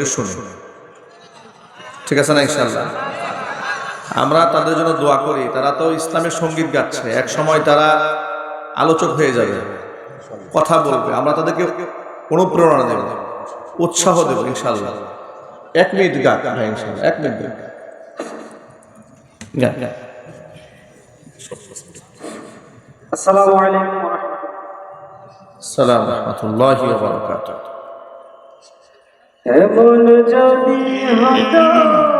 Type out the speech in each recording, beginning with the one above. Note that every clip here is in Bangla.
একটু শুনি। ঠিক আছে না ইনশাল্লাহ আমরা তাদের জন্য দোয়া করি। তারা তো ইসলামের সংগীত গাচ্ছে। এক সময় তারা আলোচক হয়ে যাবে। কথা বলবে। আমরা তাদেরকে অনুপ্রেরণা দেব। উৎসাহ দেব ইনশাল্লাহ এক মিনিট গাক ভাই ইনশাল্লাহ এক মিনিট গাক। আসসালামু আলাইকুম ওয়া রাহমাতুল্লাহ ওয়া বারাকাতুহু। এমন যদি হতো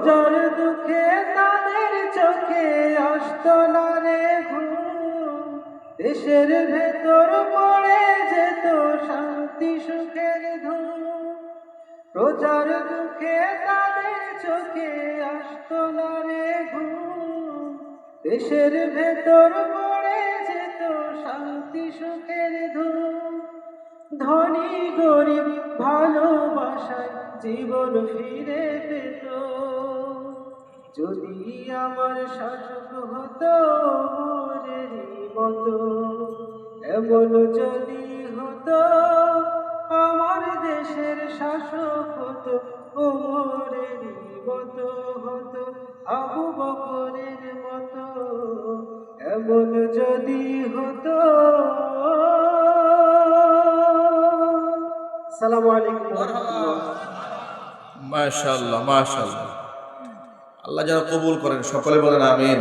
রোজার দুঃখে তাদের চোখে আসত না রে দেশের ভেতর পড়ে যেত শান্তি সুখের ধুম। রোজার দুঃখে তাদের চোখে আসত না রে ঘুম। দেশের ভেতর পড়ে যেত শান্তি সুখের ধুম। ধনী গরিব ভালোবাসায় জীবন ফিরে পেত। যদি আমার শাসক হতো মোরেরই মতো, এমন যদি হতো আমার দেশের শাসক হতো ওমরেরই মতো হতো, আবু বকরের মতো, এমন যদি হতো। আসসালামু আলাইকুম মাশাআল্লাহ মাশাআল্লাহ। আল্লাহ যেন কবুল করেন সকলে বলেন আমিন।